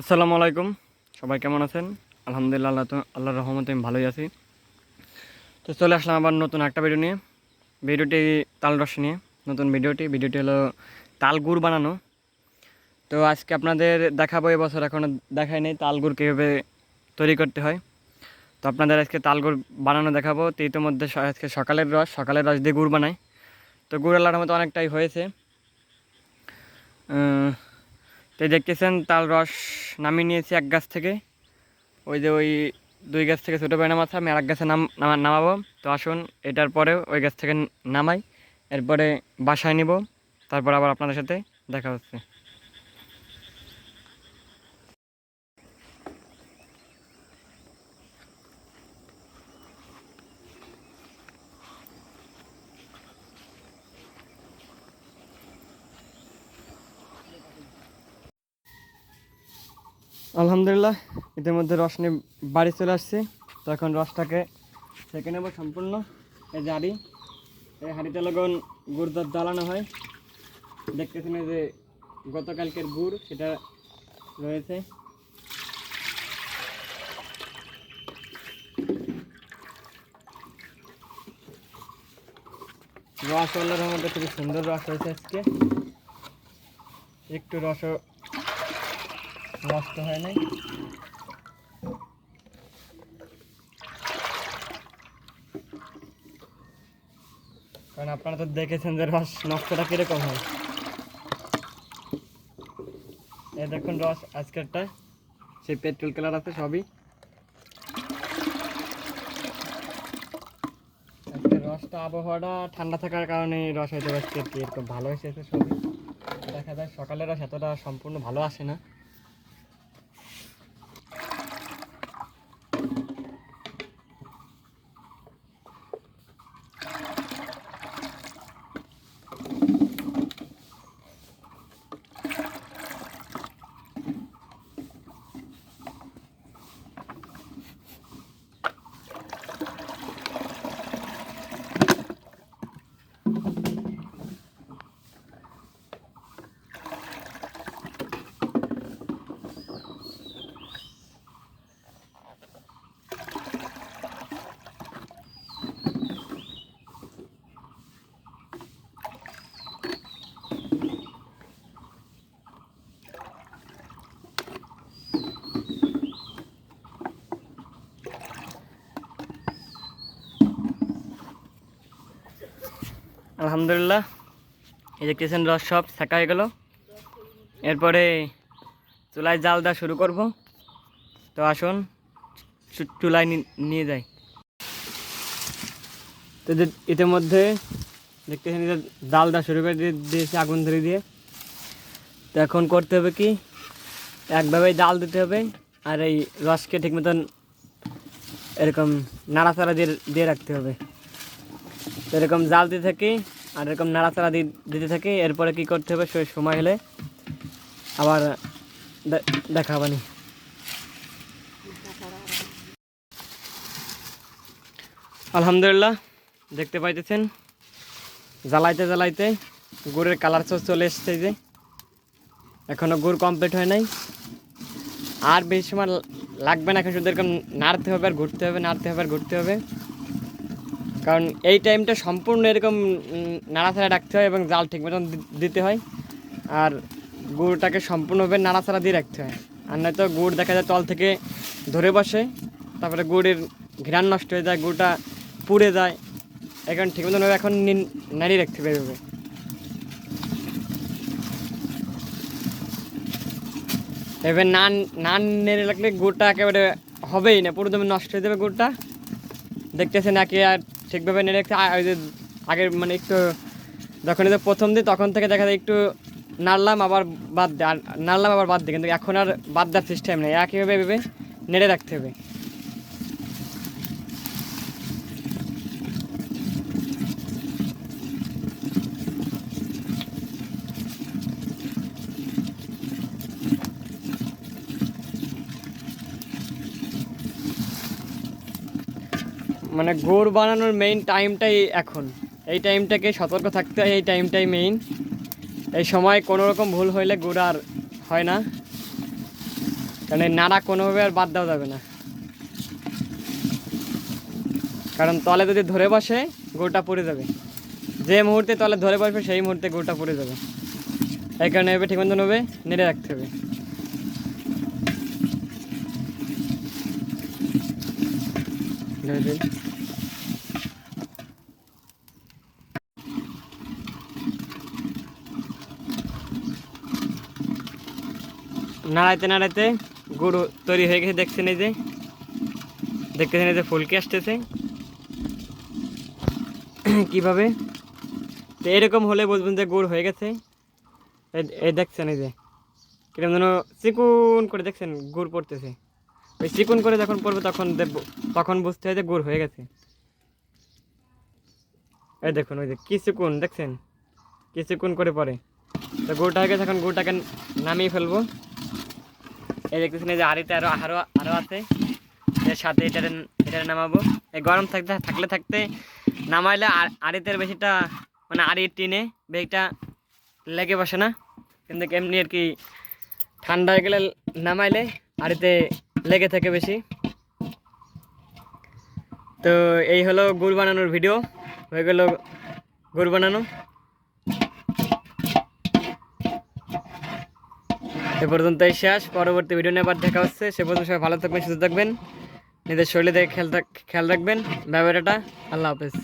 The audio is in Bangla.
আসসালামু আলাইকুম। সবাই কেমন আছেন? আলহামদুলিল্লাহ, আল্লাহ আল্লাহর রহমতে আমি ভালোই আছি। তো চলে আসলাম আবার নতুন একটা ভিডিও নিয়ে। ভিডিওটি তাল রস নিয়ে, নতুন ভিডিওটি ভিডিওটি হলো তাল গুড় বানানো। তো আজকে আপনাদের দেখাবো এবছর এখনও দেখাই নেই তাল গুড় কীভাবে তৈরি করতে হয়। তো আপনাদের আজকে তাল গুড় বানানো দেখাবো। তো ইতিমধ্যে আজকে সকালের রস সকালের রস দিয়ে গুড় বানাই। তো গুড় আল্লাহর মতো অনেকটাই হয়েছে। তো দেখতেছেন, তাল রস নামিয়ে নিয়েছি এক গাছ থেকে। ওই যে ওই দুই গাছ থেকে ছোটো বেড়া মাথা আমি আর এক গাছে নাম নামাবো। তো আসুন, এটার পরে ওই গাছ থেকে নামাই। এরপরে বাসায় নিব। তারপর আবার আপনাদের সাথে দেখা হচ্ছে। আলহামদুলিল্লাহ, ইতিমধ্যে রস নিয়ে বাড়ি চলে আসছি। তো এখন রসটাকে সেঁকে নেব সম্পূর্ণ। এই যে হাঁড়ি, এই হাঁড়িতে লগন গুড় দাঁত জ্বালানো হয়। দেখতেছেন যে গতকালকের গুড়, সেটা রয়েছে। রস আল্লাহর মধ্যে খুবই সুন্দর রস হয়েছে আজকে। একটু রসও নষ্ট হয় নাই। কারণ আপনারা তো দেখেছেন যে রস নষ্টটা কীরকম হয়। এই দেখুন রস আজকেরটা, সেই পেট্রোল কালার আছে সবই। রসটা আবহাওয়াটা ঠান্ডা থাকার কারণে রস হয়তো আজকে এরকম ভালো এসেছে সবই। দেখা যায় সকালের রস এতটা সম্পূর্ণ ভালো আসে না। আলহামদুলিল্লাহ। এই রস সব শেখা হয়ে গেল। এরপরে চুলায় জাল দেওয়া শুরু করব। তো আসুন চুলায় নিয়ে যাই। তো ইতিমধ্যে দেখতেছেন জাল দেওয়া শুরু করে দিয়ে দিয়েছি আগুন ধরে দিয়ে। তো এখন করতে হবে কি, একভাবেই জাল দিতে হবে আর এই রসকে ঠিক মতন এরকম নাড়াচাড়া দিয়ে দিয়ে রাখতে হবে। এরকম জাল দিয়ে থাকি আর এরকম নাড়াচাড়া দিতে থাকি, এরপরে কি করতে হবে সেই সময় হলে আবার দেখাবানি আলহামদুলিল্লাহ, দেখতে পাইতেছেন, জ্বালাইতে জ্বালাইতে গুড়ের কালার চলে এসছে যে। এখনও গুড় কমপ্লিট হয় নাই। আর বেশি সময় লাগবে না, এখন শুধু এরকম নাড়তে হবে আর ঘুরতে হবে, নাড়তে হবে আর ঘুরতে হবে। কারণ এই টাইমটা সম্পূর্ণ এরকম নাড়াচাড়া রাখতে হয় এবং জাল ঠিক মতন দিতে হয়। আর গুড়টাকে সম্পূর্ণভাবে নাড়াচাড়া দিয়ে রাখতে হয়। আর নয়তো গুড় দেখা যায় তল থেকে ধরে বসে, তারপরে গুড়ের ঘ্রাণ নষ্ট হয়ে যায়, গুড়টা পুড়ে যায়। এখন ঠিক মতন এখন নাড়িয়ে রাখতে হবে এভাবে। এবার নান নান নেড়ে রাখলে গুড়টা একেবারে হবেই না, পুরো নষ্ট হয়ে যাবে গুড়টা। দেখতেছেন নাকি আর ঠিকভাবে নেড়ে রাখতে ওই যে আগের মানে একটু, যখন যে প্রথম দিন, তখন থেকে দেখা যায় একটু নাড়লাম, আবার বাদ দেয় আর নাড়লাম, আবার বাদ দিই কিন্তু এখন আর বাদ দেওয়ার সিস্টেম নেই। একইভাবে এভাবে নেড়ে রাখতে হবে। মানে গুড় বানানোর মেইন টাইমটাই এখন। এই টাইমটাকে সতর্ক থাকতে হয়, এই টাইমটাই মেইন এই সময় কোনো রকম ভুল হইলে গুড় আর হয় না। কারণ এই নাড়া কোনোভাবে আর বাদ দেওয়া যাবে না। কারণ তলে যদি ধরে বসে, গোটা পড়ে যাবে। যে মুহূর্তে তলে ধরে বসবে, সেই মুহূর্তে গোটা পড়ে যাবে। এই কারণে এভাবে ঠিক মতন হবে নেড়ে রাখতে হবে। দিন। নাড়াইতে নাড়াইতে গুড় তৈরি হয়ে গেছে, দেখছেন এই যে? দেখতেছেন এই যে ফুলকে আসতেছে। কীভাবে? তো এরকম হলে বুঝবেন যে গুড় হয়ে গেছে। এই দেখছেন এই যে কীরকম যেন চিকুন করে দেখছেন গুড় পড়তেছে। ওই করে যখন পড়বে তখন দেখব, তখন বুঝতে হয় যে গুড় হয়ে গেছে। এই দেখুন, ওই যে কি চিকুন, দেখছেন? কি চিকুন করে পড়ে। তো গুড়টা হয়ে গেছে, এখন গুড়টাকে নামিয়ে ফেলব। এই দেখতেছেন, এই যে আড়িতে আরও আরও আরও আছে। এর সাথে এটা এটা নামাবো। এই গরম থাকতে, থাকলে থাকতে নামাইলে আর আড়িতের বেশিটা মানে আড়ির টিনে বেগটা লেগে বসে না। কিন্তু এমনি আর কি ঠান্ডা হয়ে গেলে নামাইলে আড়িতে লেগে থাকে বেশি। তো এই হলো গুড় বানানোর ভিডিও হয়ে গেল গুড় বানানো। এ পর্যন্তই শেষ। পরবর্তী ভিডিও নিয়ে আবার দেখা হচ্ছে। সে পর্যন্ত সবাই ভালো থাকবেন, সুস্থ থাকবেন। নিজের শরীরে খেয়াল খেয়াল রাখবেন। ব্যবহারটা আল্লাহ হাফেজ।